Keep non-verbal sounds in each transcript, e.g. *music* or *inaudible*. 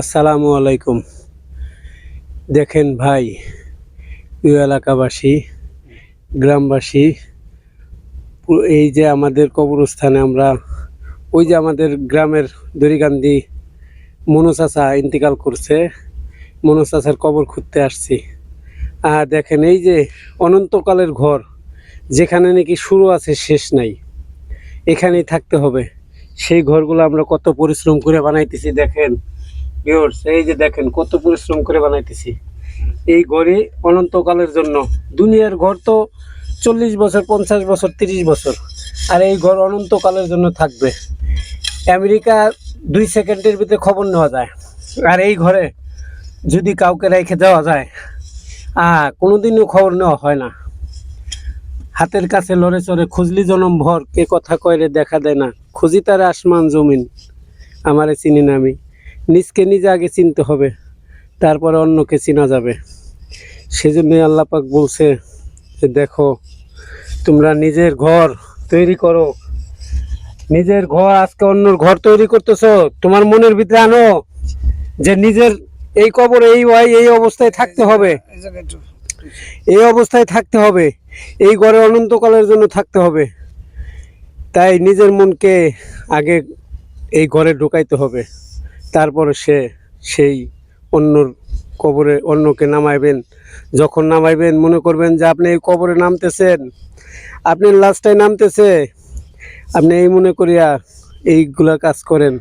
আসসালামু আলাইকুম। দেখেন ভাই, প্রিয় এলাকাবাসী, গ্রামবাসী এই যে আমাদের কবরস্থানে আমরা, ওই যে আমাদের গ্রামের দড়িকান্দি মনু চাচা ইন্তিকাল করছে, মনু চাচার কবর খুঁজতে আসছি। আর দেখেন এই যে অনন্তকালের ঘর, যেখানে নাকি শুরু আছে শেষ নাই, এখানেই থাকতে হবে। সেই ঘরগুলো আমরা কত পরিশ্রম করে বানাইতেছি, দেখেন। ভিউয়ার্স এই যে দেখেন কত পরিশ্রম করে বানাইতেছি। এই ঘরে অনন্তকালের জন্য। দুনিয়ার ঘর তো চল্লিশ বছর, পঞ্চাশ বছর, তিরিশ বছর। আর এই ঘর অনন্তকালের জন্য থাকবে। আমেরিকা দুই সেকেন্ডের ভিতরে খবর নেওয়া যায়। আর এই ঘরে যদি কাউকে রেখে দেওয়া যায়, আহ, কোনোদিনও খবর নেওয়া হয় না। হাতের কাছে লড়ে চড়ে খুঁজলি জনম ভর, কে কথা কয়রে দেখা দেয় না। খুঁজি তার আসমান জমিন। আমারে চিনি না আমি। নিজকে নিজে আগে চিনতে হবে, তারপরে অন্যকে চেনা যাবে। সেজন্যই আল্লাপাক বলছে যে, দেখো, তোমরা নিজের ঘর তৈরি করো। নিজের ঘর, আজকে অন্যর ঘর তৈরি করতেছো, তোমার মনের ভিতরে আনো যে, নিজের এই কবর এই ওয়াই, এই অবস্থায় থাকতে হবে। এই অবস্থায় থাকতে হবে। এই ঘরে অনন্তকালের জন্য থাকতে হবে। তাই নিজের মনকে আগে এই ঘরে ঢুকাইতে হবে। তারপরে সে সেই অন্যর কবরে অন্যকে নামাইবেন। যখন নামাইবেন, মনে করবেন যে আপনি এই কবরে নামতেছেন। আপনি লাস্টায় নামতেছে। আপনি এই মনে করিয়া এইগুলা কাজ করেন।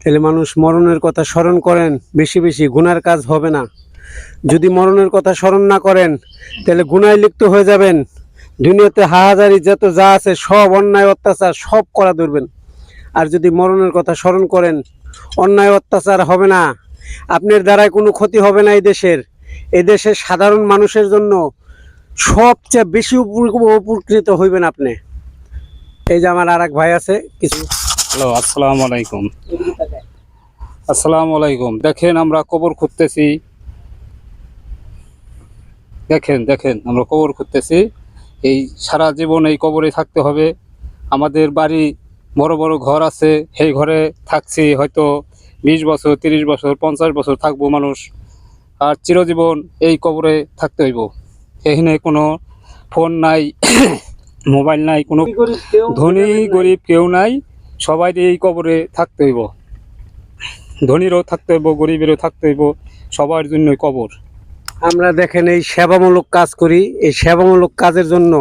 তাহলে মানুষ মরণের কথা স্মরণ করেন। বেশি বেশি গুনার কাজ হবে না। যদি মরণের কথা স্মরণ না করেন, তাহলে গুনায় লিপ্ত হয়ে যাবেন। দুনিয়াতে হাহাজারি যত যা আছে, সব অন্যায়, অত্যাচার সব করা ধরবেন। আর যদি মরণের কথা স্মরণ করেন অন্যায় অত্যাচার হবে না। আপনার দ্বারাই কোনো ক্ষতি হবে না এই দেশের। এদেশের সাধারণ মানুষের জন্য সবচেয়ে বেশি উপ- উপকৃত হইবেন আপনি। এই যে আমার আর এক ভাই আছে, কিছু হ্যালো, আসসালামু আলাইকুম। আসসালামু আলাইকুম। দেখেন, আমরা কবর খুঁজতেছি। দেখেন দেখেন, আমরা কবর খুঁজতেছি। এই সারা জীবন এই কবরে থাকতে হবে। আমাদের বাড়ি বড় বড় ঘর আছে সেই ঘরে থাকছি হয়তো বিশ বছর তিরিশ বছর পঞ্চাশ বছর থাকব মানুষ। আর চিরজীবন এই কবরে থাকতে হইব। এখানে কোনো ফোন নাই *coughs* মোবাইল নাই কোনো ধনী গরিব কেউ নাই। সবাই এই কবরে থাকতে হইব। ধনীরও থাকতে হইব গরিবেরও থাকতে হইব সবার জন্যই কবর। আমরা দেখেন এই সেবামূলক কাজ করি। এই সেবামূলক কাজের জন্য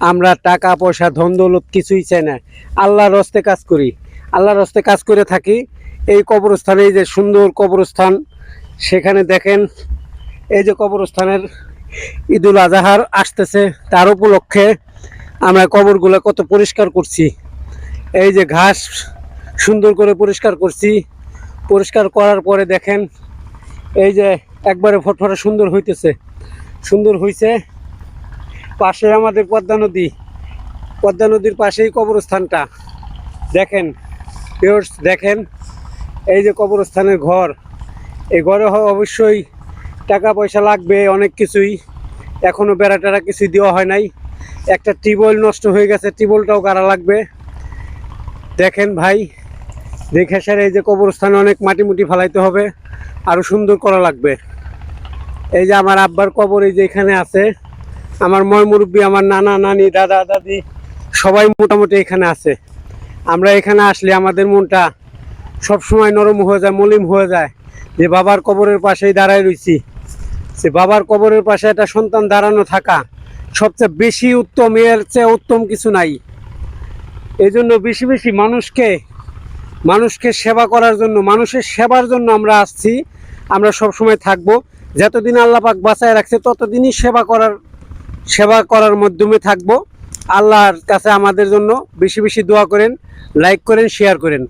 আমরা টাকা, পয়সা, ধন, দৌলত কিছুই চাই না। আল্লাহর রস্তে কাজ করি। আল্লাহর রস্তে কাজ করে থাকি। এই কবরস্থানে এই যে সুন্দর কবরস্থান, সেখানে দেখেন এই যে কবরস্থানের ঈদুল আজহার আসতেছে। তার উপলক্ষে আমরা কবরগুলো কত পরিষ্কার করছি। এই যে ঘাস সুন্দর করে পরিষ্কার করছি। পরিষ্কার করার পরে দেখেন এই যে একবারে ফটফটে সুন্দর হইতেছে। সুন্দর হইছে। পাশে আমাদের পদ্মা নদী। পদ্মা নদীর পাশেই কবরস্থানটা। দেখেন দেখেন, এই যে কবরস্থানের ঘর। এই ঘরে অবশ্যই টাকা পয়সা লাগবে, অনেক কিছুই। এখনও বেড়া টেরা কিছুই দেওয়া হয় নাই। একটা টিউবওয়েল নষ্ট হয়ে গেছে, টিউবওয়েলটাও গাড়া লাগবে। দেখেন ভাই, দেখে স্যার এই যে কবরস্থানে অনেক মাটি মুটি ফালাইতে হবে। আরও সুন্দর করা লাগবে। এই যে আমার আব্বার কবর এই যে এখানে আছে। আমার ময় মুরব্বী, আমার নানা, নানি, দাদা, দাদি, সবাই মোটামুটি এখানে আছে। আমরা এখানে আসলে আমাদের মনটা সব সময় নরম হয়ে যায় মলিম হয়ে যায়। যে বাবার কবরের পাশেই দাঁড়ায় রইছি। সে বাবার কবরের পাশে একটা সন্তান দাঁড়ানো থাকা সবচেয়ে বেশি উত্তম, এর চেয়ে উত্তম কিছু নাই। এই জন্য বেশি বেশি মানুষকে মানুষকে সেবা করার জন্য, মানুষের সেবার জন্য আমরা আসছি। আমরা সব সময় থাকব। যতদিন আল্লাপাক বাঁচায় রাখছে, ততদিনই সেবা করার সেবা করার মাধ্যমে থাকব। আল্লাহর কাছে আমাদের জন্য বেশি বেশি দোয়া করেন লাইক করেন শেয়ার করেন।